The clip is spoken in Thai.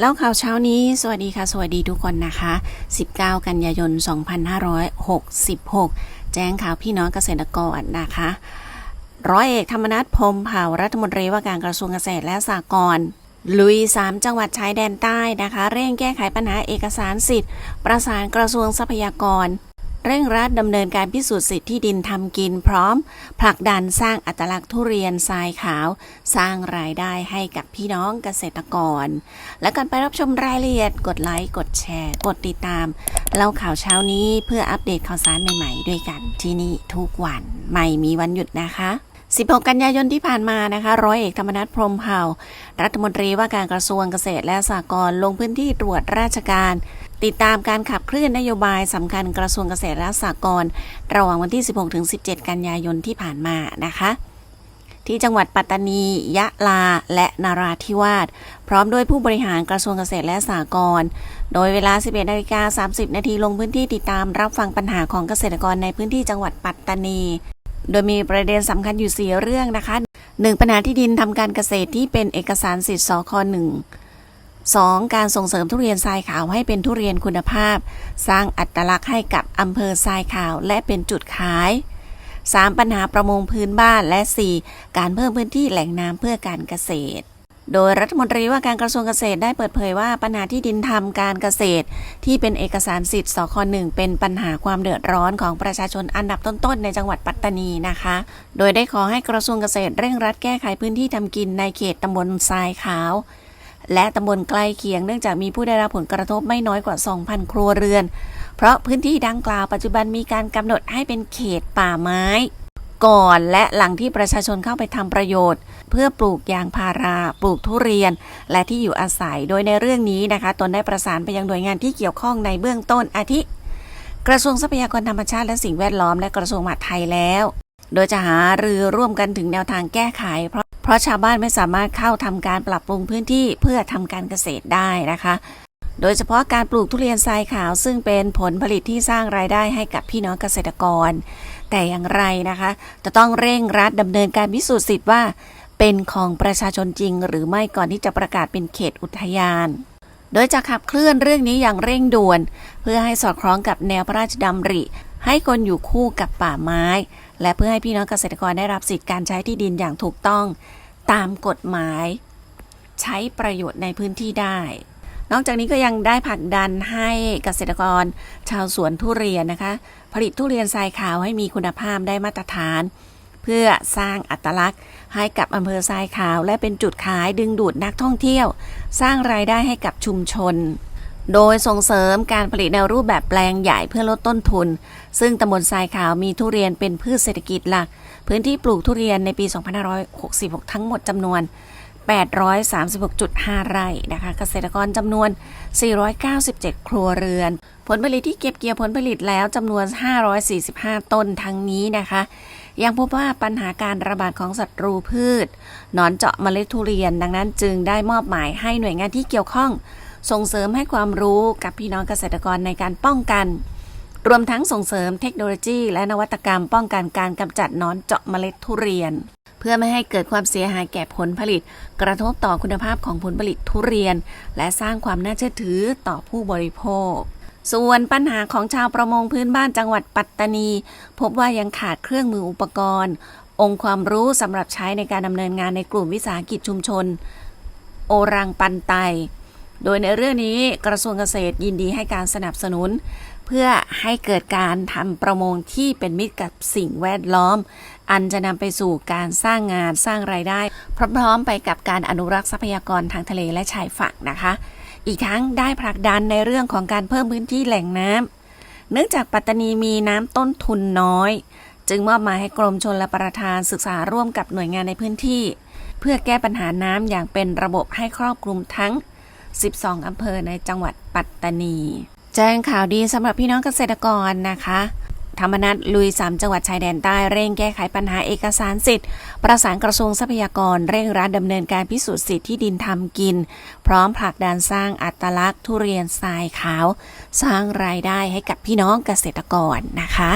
เล่าข่าวเช้านี้ สวัสดีค่ะ สวัสดีทุกคนนะคะ 19 กันยายน 2566 แจ้งข่าวพี่น้องเกษตรกรนะคะ ร้อยเอกธรรมนัฐพรมเผ่ารัฐมนตรีว่าการกระทรวงเกษตรและสหกรณ์ลุย 3 จังหวัดชายแดนใต้นะคะ เร่งแก้ไขปัญหาเอกสารสิทธิ์ ประสานกระทรวงทรัพยากร เร่งรัดดำเนินการพิสูจน์สิทธิที่ดินทำกินพร้อม ผลักดันสร้างอัตลักษณ์ทุเรียนทรายขาว สร้างรายได้ให้กับพี่น้องเกษตรกร และก่อนไปรับชมรายละเอียด กดไลค์กดแชร์ กดติดตามเล่าข่าวเช้านี้เพื่ออัปเดตข่าวสารใหม่ๆ ด้วยกันที่นี่ทุกวันไม่มีวันหยุดนะคะ16 กันยายนที่ผ่านมานะคะ ร้อยเอกธรรมนัฐพรมเผ่า รัฐมนตรีว่าการกระทรวงเกษตรและสหกรณ์ลงพื้นที่ตรวจราชการ ติดตามการขับเคลื่อนนโยบายสำคัญกระทรวงเกษตรและสหกรณ์ระหว่างวันที่ 16ถึง17 กันยายนที่ผ่านมานะคะ ที่จังหวัดปัตตานี ยะลา และนาราธิวาสพร้อมด้วยผู้บริหารกระทรวงเกษตรและสหกรณ์โดยเวลา 11นาฬิกา30 นาทีลงพื้นที่ติดตามรับฟังปัญหาของเกษตรกรในพื้นที่จังหวัดปัตตานี โดยมีประเด็นสำคัญอยู่ 4 เรื่องนะคะ 1. ปัญหาที่ดินทำการเกษตรที่เป็นเอกสารสิทธิ์สค1 2. การส่งเสริมทุเรียนทรายขาวให้เป็นทุเรียนคุณภาพ สร้างอัตลักษณ์ให้กับอำเภอทรายขาวและเป็นจุดขาย 3. ปัญหาประมงพื้นบ้านและ 4. การเพิ่มพื้นที่แหล่งน้ำเพื่อการเกษตร โดยรัฐมนตรีว่าการกระทรวงเกษตรได้เปิดเผยว่าปัญหาที่ดินทำการเกษตร ที่เป็นเอกสารสิทธิ์สคหนึ่งเป็นปัญหาความเดือดร้อนของประชาชนอันดับต้นๆ ในจังหวัดปัตตานีนะคะ โดยได้ขอให้กระทรวงเกษตรเร่งรัดแก้ไขพื้นที่ทำกินในเขตตำบลทรายขาว และตำบลใกล้เคียงเนื่องจากมีผู้ได้รับผลกระทบไม่น้อยกว่า 2,000 ครัวเรือน เพราะพื้นที่ดังกล่าวปัจจุบันมีการกำหนดให้เป็นเขตป่าไม้ ก่อนและหลังที่ประชาชนเข้าไปทำประโยชน์ เพื่อปลูกยางพารา ปลูกทุเรียน และที่อยู่อาศัยโดยในเรื่องนี้นะคะตนได้ประสานไปยังหน่วยงานที่เกี่ยวข้องในเบื้องต้นอาทิ กระทรวงทรัพยากรธรรมชาติและสิ่งแวดล้อมและกระทรวงมหาดไทยแล้ว โดยจะหารือร่วมกันถึงแนวทางแก้ไขเพราะ เพราะชาวบ้านไม่สามารถเข้าทำการปรับปรุงพื้นที่เพื่อทำการเกษตรได้นะคะ โดยเฉพาะการปลูกทุเรียนทรายขาวซึ่งเป็นผลผลิตที่สร้างรายได้ให้กับพี่น้องเกษตรกร แต่อย่างไรนะคะ จะต้องเร่งรัดดำเนินการพิสูจน์สิทธิ์ว่า เป็นของประชาชนจริง หรือไม่ก่อนที่จะประกาศเป็นเขตอุทยานโดยจะขับเคลื่อนเรื่องนี้อย่างเร่งด่วน เพื่อให้สอดคล้องกับแนวพระราชดำริ ให้คนอยู่คู่กับป่าไม้ และเพื่อให้พี่น้องเกษตรกรได้รับสิทธิการใช้ที่ดินอย่างถูกต้อง ตามกฎหมาย ใช้ประโยชน์ในพื้นที่ได้ นอกจากนี้ก็ยังได้ผลักดันให้เกษตรกร ชาวสวนทุเรียนนะคะ ผลิตทุเรียนทรายขาวให้มีคุณภาพได้มาตรฐาน เพื่อสร้างอัตลักษณ์ ให้กับอำเภอทรายขาว และเป็นจุดขายดึงดูดนักท่องเที่ยว สร้างรายได้ให้กับชุมชน โดยส่งเสริมการผลิตในรูปแบบแปลงใหญ่เพื่อลดต้นทุน ซึ่งตำบลทรายขาวมีทุเรียนเป็นพืชเศรษฐกิจหลัก พื้นที่ปลูกทุเรียนในปี 2566 ทั้งหมดจำนวน 836.5 ไร่นะคะเกษตรกรจำนวน 497 ครัวเรือน ผลผลิตที่เก็บเกี่ยวผลผลิตแล้วจำนวน 545 ต้นทั้งนี้นะคะยังพบว่าปัญหาการระบาดของศัตรูพืช หนอนเจาะเมล็ดทุเรียน ดังนั้นจึงได้มอบหมายให้หน่วยงานที่เกี่ยวข้อง ส่งเสริมให้ความรู้กับพี่น้องเกษตรกรในการป้องกัน รวมทั้งส่งเสริมเทคโนโลยี และนวัตกรรมป้องกันการกำจัดนอนเจาะเมล็ดทุเรียน เพื่อไม่ให้เกิดความเสียหายแก่ผลผลิต กระทบต่อคุณภาพของผลผลิตทุเรียน และสร้างความน่าเชื่อถือต่อผู้บริโภคส่วนปัญหาของชาวประมงพื้นบ้านจังหวัดปัตตานี พบว่ายังขาดเครื่องมืออุปกรณ์ องค์ความรู้สำหรับใช้ในการดำเนินงานในกลุ่มวิสาหกิจชุมชน โอรังปันไต โดยในเรื่องนี้กระทรวงเกษตรยินดีให้การสนับสนุน เพื่อให้เกิดการทำประมงที่เป็นมิตรกับสิ่งแวดล้อม อันจะนำไปสู่การสร้างงานสร้างรายได้ พร้อมๆไปกับการอนุรักษ์ทรัพยากรทางทะเลและชายฝั่งนะคะ อีกทั้งได้ผลักดันในเรื่องของการเพิ่มพื้นที่แหล่งน้ำเนื่องจากปัตตานีมีน้ำต้นทุนน้อย จึงมอบหมายให้กรมชลประทานศึกษาร่วมกับหน่วยงานในพื้นที่ เพื่อแก้ปัญหาน้ำอย่างเป็นระบบให้ครอบคลุมทั้ง 12 อำเภอในจังหวัดปัตตานี แจ้งข่าวดีสำหรับพี่น้องเกษตรกรนะคะธรรมนัฐลุย 3 จังหวัดชายแดนใต้เร่งแก้ไขปัญหาเอกสารสิทธิ์ ประสานกระทรวงทรัพยากรเร่งรัดดำเนินการพิสูจน์สิทธิ์ที่ดินทำกิน พร้อมผลักดันสร้างอัตลักษณ์ทุเรียนทรายขาว สร้างรายได้ให้กับพี่น้องเกษตรกรนะคะ